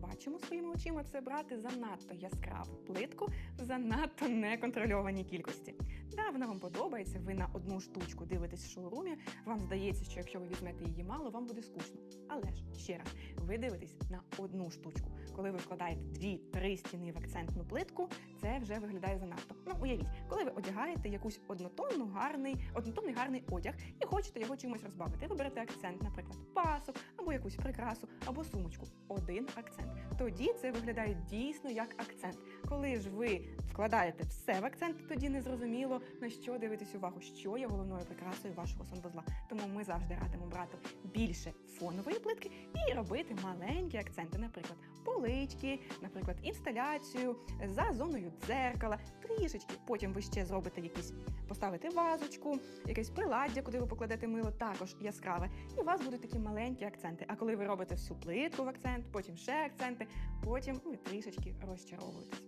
бачимо своїми очима, це брати занадто яскраву плитку в занадто неконтрольованій кількості. Да, вона вам подобається, ви на одну штучку дивитесь в шоурумі, вам здається, що якщо ви візьмете її мало, вам буде скучно. Але ж ще раз, ви дивитесь на одну штучку. Коли ви вкладаєте дві-три стіни в акцентну плитку, це вже виглядає занадто. Ну, уявіть, коли ви одягаєте якусь однотонну гарний, однотонний гарний одяг і хочете його чимось розбавити. Ви берете акцент, наприклад, пасок або якусь прикрасу, або сумочку. Один акцент. Тоді це виглядає дійсно як акцент. Коли ж ви вкладаєте все в акцент, тоді не зрозуміло на що дивитись увагу, що є головною прикрасою вашого сонвузла. Тому ми завжди радимо брати більше фонової плитки і робити маленькі акценти, наприклад, полички, наприклад, інсталяцію за зоною дзеркала, трішечки. Потім ви ще зробите якісь, поставите вазочку, якесь приладдя, куди ви покладете мило, також яскраве. І у вас будуть такі маленькі акценти. А коли ви робите всю плитку в акцент, потім ще акценти, потім ви трішечки розчаровуєтесь.